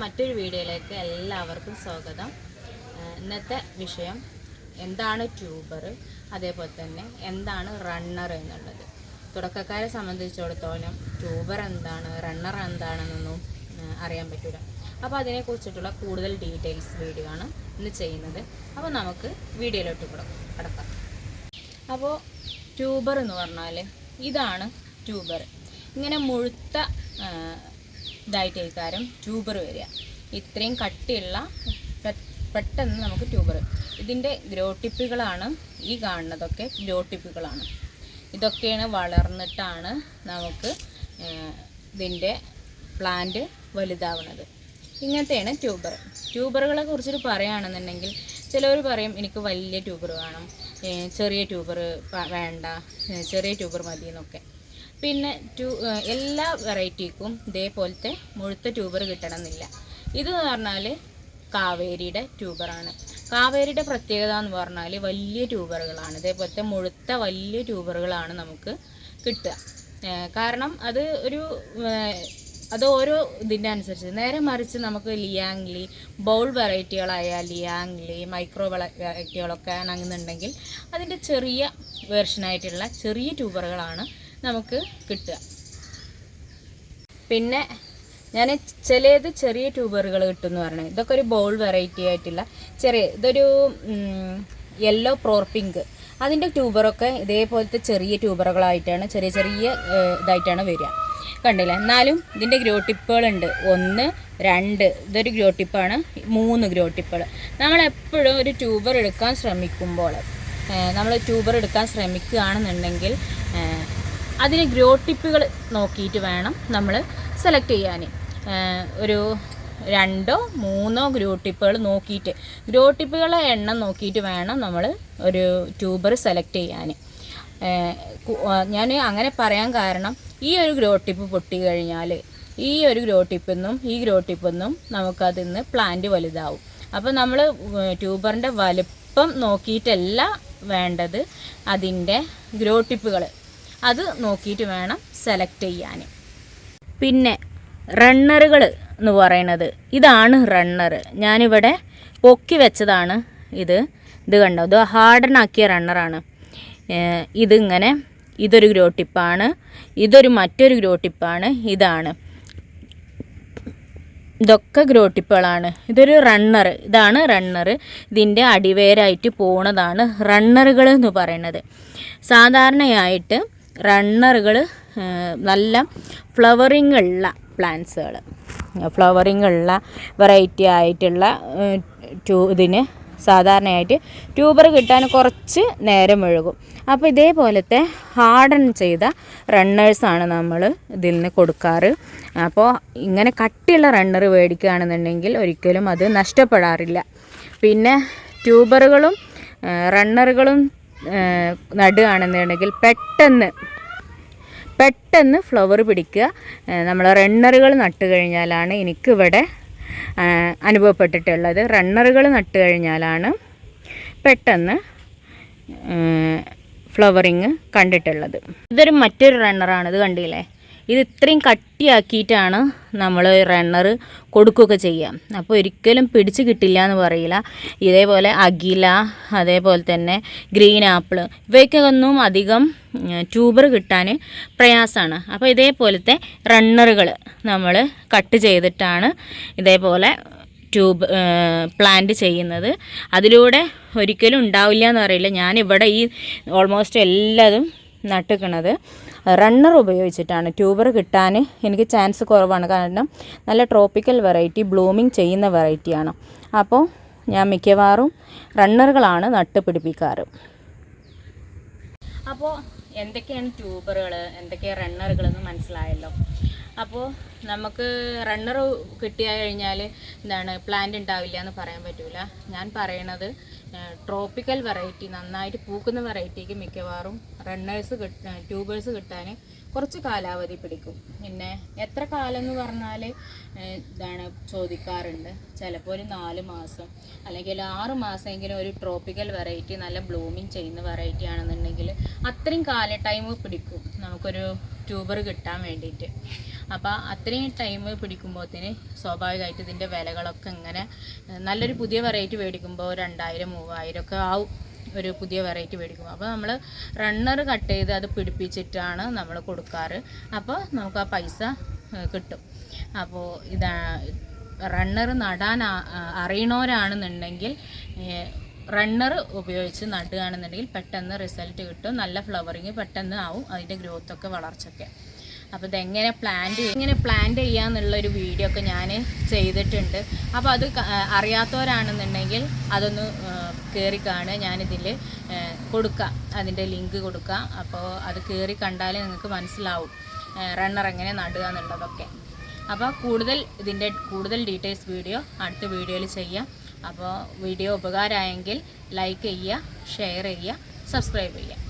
മറ്റൊരു വീഡിയോയിലേക്ക് എല്ലാവർക്കും സ്വാഗതം. ഇന്നത്തെ വിഷയം എന്താണ് ട്യൂബർ? അതേപോലെ തന്നെ എന്താണ് റണ്ണർ എന്നുള്ളത്. തുടക്കക്കാരെ സംബന്ധിച്ചിടത്തോളം ട്യൂബർ എന്താണ് റണ്ണർ എന്താണെന്നൊന്നും അറിയാൻ പറ്റില്ല അപ്പോൾ അതിനെക്കുറിച്ചിട്ടുള്ള കൂടുതൽ ഡീറ്റെയിൽസ് വീഡിയോ ആണ് ഇന്ന് ചെയ്യുന്നത്. അപ്പോൾ നമുക്ക് വീഡിയോയിലോട്ട് കൂടെ കിടക്കാം. അപ്പോൾ ട്യൂബർ എന്ന് പറഞ്ഞാൽ ഇതാണ് ട്യൂബർ. ഇങ്ങനെ മുഴുത്ത ആ, ഇതായിട്ടേക്കാരം ട്യൂബർ വരിക. ഇത്രയും കട്ടിയുള്ള പെട്ടെന്ന് നമുക്ക് ട്യൂബർ. ഇതിന്റെ ഗ്രോട്ടിപ്പുകളാണ് ഈ കാണുന്നതൊക്കെ ഗ്രോട്ടിപ്പുകളാണ്. ഇതൊക്കെയാണ് വളർന്നിട്ടാണ് നമുക്ക് ഇതിന്റെ പ്ലാന്റ് വലുതാവുന്നത്. ഇങ്ങനത്തെയാണ് ട്യൂബർ. ട്യൂബറുകളെ കുറിച്ചിട്ട് പറയുകയാണെന്നുണ്ടെങ്കിൽ ചിലവർ പറയും എനിക്ക് വലിയ ട്യൂബർ വേണം. ചെറിയ ട്യൂബർ വേണ്ട. ചെറിയ ട്യൂബർ മതി എന്നൊക്കെ പിന്നെ ട്യൂ എല്ലാ വെറൈറ്റിക്കും ഇതേപോലത്തെ മുഴുത്ത ട്യൂബർ കിട്ടണമെന്നില്ല. ഇത് എന്ന് പറഞ്ഞാൽ കാവേരിയുടെ ട്യൂബറാണ്. കാവേരിയുടെ പ്രത്യേകത എന്ന് പറഞ്ഞാൽ വലിയ ട്യൂബറുകളാണ്. ഇതേപോലത്തെ മുഴുത്ത വലിയ ട്യൂബറുകളാണ് നമുക്ക് കിട്ടുക. കാരണം അത് ഒരു അത് ഓരോ ഇതിന്റെ അനുസരിച്ച്. നേരെ മറിച്ച് നമുക്ക് ലിയാങ്ലി ബൗൾ വെറൈറ്റികളായ ലിയാങ്ലി മൈക്രോ വെറൈറ്റികളൊക്കെ ആണെന്നുണ്ടെങ്കിൽ അതിന്റെ ചെറിയ വേർഷനായിട്ടുള്ള ചെറിയ ട്യൂബറുകളാണ് നമുക്ക് കിട്ടുക. പിന്നെ ഞാൻ ചിലത് ചെറിയ ട്യൂബറുകൾ കിട്ടുമെന്ന് പറഞ്ഞത്. ഇതൊക്കെ ഒരു ബോൾ വെറൈറ്റി ആയിട്ടുള്ള ചെറിയ ഇതൊരു യെല്ലോ പ്രോർപിങ്ക് അതിന്റെ ട്യൂബറൊക്കെ ഇതേപോലത്തെ ചെറിയ ട്യൂബറുകളായിട്ടാണ് ചെറിയ ചെറിയ ഇതായിട്ടാണ് വരിക. കണ്ടില്ല? എന്നാലും ഇതിന്റെ ഗ്രോ ടിപ്പുകളുണ്ട്. ഒന്ന് രണ്ട് ഇതൊരു ഗ്രോ ടിപ്പാണ്. മൂന്ന് ഗ്രോ ടിപ്പുകൾ. നമ്മളെപ്പോഴും ഒരു ട്യൂബർ എടുക്കാൻ ശ്രമിക്കുമ്പോൾ നമ്മൾ ട്യൂബർ എടുക്കാൻ ശ്രമിക്കുകയാണെന്നുണ്ടെങ്കിൽ അതിന് ഗ്രോ ടിപ്പുകൾ നോക്കിയിട്ട് വേണം നമ്മൾ സെലക്ട് ചെയ്യാൻ ഒരു രണ്ടോ മൂന്നോ ഗ്രോ ടിപ്പുകൾ നോക്കിയിട്ട്. ഗ്രോ ടിപ്പുകളെ എണ്ണം നോക്കിയിട്ട് വേണം നമ്മൾ ഒരു ട്യൂബർ സെലക്ട് ചെയ്യാൻ ഞാൻ അങ്ങനെ പറയാൻ കാരണം ഈ ഒരു ഗ്രോ ടിപ്പ് പൊട്ടി കഴിഞ്ഞാൽ ഈ ഒരു ഗ്രോ ടിപ്പെന്നും ഈ ഗ്രോ ടിപ്പെന്നും നമുക്കതിൽ നിന്ന് പ്ലാന്റ് വലുതാവും. അപ്പോൾ നമ്മൾ ട്യൂബറിന്റെ വലുപ്പം നോക്കിയിട്ടല്ല വേണ്ടത് അതിന്റെ ഗ്രോ ടിപ്പുകൾ അത് നോക്കിയിട്ട് വേണം സെലക്ട് ചെയ്യാൻ. പിന്നെ റണ്ണറുകൾ എന്ന് പറയുന്നത്. ഇതാണ് റണ്ണർ ഞാനിവിടെ പൊക്കി വെച്ചതാണ് ഇത്. ഇത് കണ്ടോ? ഇത് ഹാർഡൻ ആക്കിയ റണ്ണറാണ് ഇതിങ്ങനെ ഇതൊരു ഗ്രോ ടിപ്പാണ് ഇതൊരു മറ്റൊരു ഗ്രോ ടിപ്പാണ് ഇതാണ്. ഇതൊക്കെ ഗ്രോ ടിപ്പുകളാണ് ഇതൊരു റണ്ണർ ഇതാണ് റണ്ണർ ഇതിന്റെ അടിവേരായിട്ട് പോണതാണ് റണ്ണറുകൾ എന്ന് പറയുന്നത്. സാധാരണയായിട്ട് റണ്ണറുകൾ നല്ല ഫ്ലവറിങ് ഉള്ള പ്ലാന്റ്സുകൾ ഫ്ലവറിങ് ഉള്ള വെറൈറ്റി ആയിട്ടുള്ള ട്യൂ ഇതിന് സാധാരണയായിട്ട് ട്യൂബർ കിട്ടാൻ കുറച്ച് നേരം ഒഴുകും. അപ്പോൾ ഇതേപോലത്തെ ഹാർഡൻ ചെയ്ത റണ്ണേഴ്സാണ് നമ്മൾ ഇതിൽ നിന്ന് കൊടുക്കാറ്. അപ്പോൾ ഇങ്ങനെ കട്ടിയുള്ള റണ്ണർ മേടിക്കുകയാണെന്നുണ്ടെങ്കിൽ ഒരിക്കലും അത് നഷ്ടപ്പെടാറില്ല. പിന്നെ ട്യൂബറുകളും റണ്ണറുകളും നടുകയാണെന്നുണ്ടെങ്കിൽ പെട്ടെന്ന് പെട്ടെന്ന് ഫ്ലവർ പിടിക്കുക. നമ്മൾ റണ്ണറുകൾ നട്ട് കഴിഞ്ഞാലാണ് എനിക്കിവിടെ അനുഭവപ്പെട്ടിട്ടുള്ളത്. റണ്ണറുകൾ നട്ട് കഴിഞ്ഞാലാണ് പെട്ടെന്ന് ഫ്ലവറിങ് കണ്ടിട്ടുള്ളത്. ഇതൊരു മറ്റൊരു റണ്ണറാണ് ഇത് കണ്ടില്ലേ? ഇത് ഇത്രയും കട്ടിയാക്കിയിട്ടാണ് നമ്മൾ റണ്ണർ കൊടുക്കുകയൊക്കെ ചെയ്യാം അപ്പോൾ ഒരിക്കലും പിടിച്ച് കിട്ടില്ല എന്ന് പറയില്ല. ഇതേപോലെ അഖില അതേപോലെ തന്നെ ഗ്രീൻ ആപ്പിൾ ഇവയ്ക്കൊന്നും അധികം ട്യൂബർ കിട്ടാൻ പ്രയാസമാണ്. അപ്പോൾ ഇതേപോലത്തെ റണ്ണറുകൾ നമ്മൾ കട്ട് ചെയ്തിട്ടാണ് ഇതേപോലെ ട്യൂബ് പ്ലാന്റ് ചെയ്യുന്നത്. അതിലൂടെ ഒരിക്കലും ഉണ്ടാവില്ല എന്ന് പറയില്ല. ഞാനിവിടെ ഈ ഓൾമോസ്റ്റ് എല്ലാതും നട്ടിക്കണത്. റണ്ണർ ഉപയോഗിച്ചിട്ടാണ്. ട്യൂബർ കിട്ടാൻ എനിക്ക് ചാൻസ് കുറവാണ്. കാരണം നല്ല ട്രോപ്പിക്കൽ വെറൈറ്റി ബ്ലൂമിങ് ചെയ്യുന്ന വെറൈറ്റിയാണ് അപ്പോൾ ഞാൻ മിക്കവാറും റണ്ണറുകളാണ് നട്ട് പിടിപ്പിക്കാറ് അപ്പോൾ എന്തൊക്കെയാണ് ട്യൂബറുകൾ എന്തൊക്കെയാണ് റണ്ണറുകൾ എന്ന് മനസ്സിലായല്ലോ. അപ്പോൾ നമുക്ക് റണ്ണർ കിട്ടിയ കഴിഞ്ഞാൽ എന്താണ് പ്ലാന്റ് ഉണ്ടാവില്ല എന്ന് പറയാൻ പറ്റില്ല ഞാൻ പറയണത് ട്രോപ്പിക്കൽ വെറൈറ്റി നന്നായിട്ട് പൂക്കുന്ന വെറൈറ്റിക്ക് മിക്കവാറും റണ്ണേഴ്സ് കിട്ട ട്യൂബേഴ്സ് കിട്ടാൻ കുറച്ച് കാലാവധി പിടിക്കും. പിന്നെ എത്ര കാലം എന്ന് പറഞ്ഞാൽ ഇതാണ് ചോദിക്കാറുണ്ട്. ചിലപ്പോൾ ഒരു നാല് മാസം അല്ലെങ്കിൽ ആറ് മാസമെങ്കിലും ഒരു ട്രോപ്പിക്കൽ വെറൈറ്റി നല്ല ബ്ലൂമിങ് ചെയ്യുന്ന വെറൈറ്റി ആണെന്നുണ്ടെങ്കിൽ അത്രയും കാല ടൈം പിടിക്കും. നമുക്കൊരു ട്യൂബർ കിട്ടാൻ വേണ്ടിയിട്ട്. അപ്പോൾ അത്രയും ടൈം പിടിക്കുമ്പോഴത്തേന് സ്വാഭാവികമായിട്ട് ഇതിന്റെ വിലകളൊക്കെ ഇങ്ങനെ നല്ലൊരു പുതിയ വെറൈറ്റി മേടിക്കുമ്പോൾ രണ്ടായിരം മൂവായിരം ഒക്കെ ആവും. ഒരു പുതിയ വെറൈറ്റി മേടിക്കും അപ്പോൾ നമ്മൾ റണ്ണർ കട്ട് ചെയ്ത് അത് പിടിപ്പിച്ചിട്ടാണ് നമ്മൾ കൊടുക്കാറ്. അപ്പോൾ നമുക്ക് ആ പൈസ കിട്ടും. അപ്പോൾ ഇതാ റണ്ണർ നടാൻ അറിയണവരാണെന്നുണ്ടെങ്കിൽ റണ്ണർ ഉപയോഗിച്ച് നടുകയാണെന്നുണ്ടെങ്കിൽ പെട്ടെന്ന് റിസൾട്ട് കിട്ടും. നല്ല ഫ്ലവറിങ് പെട്ടെന്ന് ആവും അതിന്റെ ഗ്രോത്തൊക്കെ വളർച്ചയൊക്കെ. അപ്പോൾ ഇതെങ്ങനെ പ്ലാന്റ് എങ്ങനെ പ്ലാന്റ് ചെയ്യാന്നുള്ളൊരു വീഡിയോ ഒക്കെ ഞാൻ ചെയ്തിട്ടുണ്ട്. അപ്പോൾ അത് അറിയാത്തവരാണെന്നുണ്ടെങ്കിൽ അതൊന്ന് കയറി കാണുക ഞാനിതിൽ കൊടുക്കാം. അതിന്റെ ലിങ്ക് കൊടുക്കാം. അപ്പോൾ അത് കയറി കണ്ടാലേ നിങ്ങൾക്ക് മനസ്സിലാവും റണ്ണർ എങ്ങനെ നടുക എന്നുള്ളതൊക്കെ. അപ്പോൾ കൂടുതൽ ഇതിന്റെ കൂടുതൽ ഡീറ്റെയിൽസ് വീഡിയോ അടുത്ത വീഡിയോയിൽ ചെയ്യാം. അപ്പോൾ വീഡിയോ ഉപകാരമായെങ്കിൽ ലൈക്ക് ചെയ്യുക ഷെയർ ചെയ്യുക സബ്സ്ക്രൈബ് ചെയ്യുക.